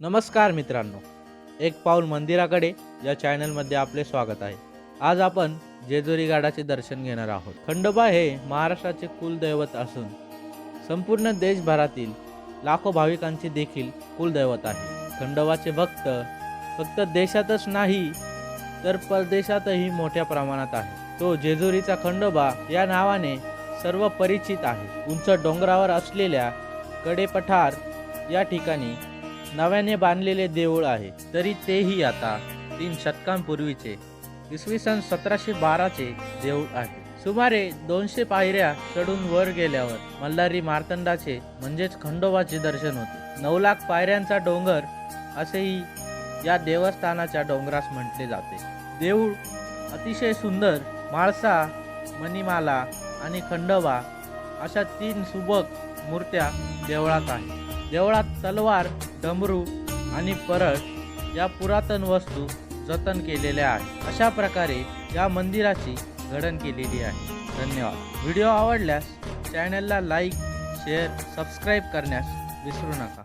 नमस्कार मित्रांनो. एक पाऊल मंदिराकडे या चॅनलमध्ये आपले स्वागत आहे. आज आपण जेजुरी गाडाचे दर्शन घेणार आहोत. खंडोबा हे महाराष्ट्राचे कुलदैवत असून संपूर्ण देशभरातील लाखो भाविकांचे देखील कुलदैवत आहे. खंडोबाचे भक्त फक्त देशातच नाही तर परदेशातही मोठ्या प्रमाणात आहे तो जेजुरीचा खंडोबा या नावाने सर्व परिचित आहे. उंच डोंगरावर असलेल्या कडेपठार या ठिकाणी नव्याने बांधलेले देऊळ आहे. तरी तेही आता तीन शतकांपूर्वीचे. इसवी सन सतराशे बाराचे देऊळ आहे. सुमारे दोनशे पायऱ्या चढून वर गेल्यावर मल्हारी मार्तंडाचे म्हणजेच खंडोबाचे दर्शन होते. नऊ लाख पायऱ्यांचा डोंगर असेही या देवस्थानाच्या डोंगरास म्हटले जाते. देऊळ अतिशय सुंदर माळसा मणिमाला आणि खंडोबा अशा तीन सुबक मूर्त्या देवळात आहेत. देवळात तलवार डमरू आणि परळ या पुरातन वस्तू जतन केलेल्या आहेत. अशा प्रकारे या मंदिराची घडण केलेली आहे. धन्यवाद. व्हिडिओ आवडल्यास चॅनलला लाईक शेअर सबस्क्राईब करण्यास विसरू नका.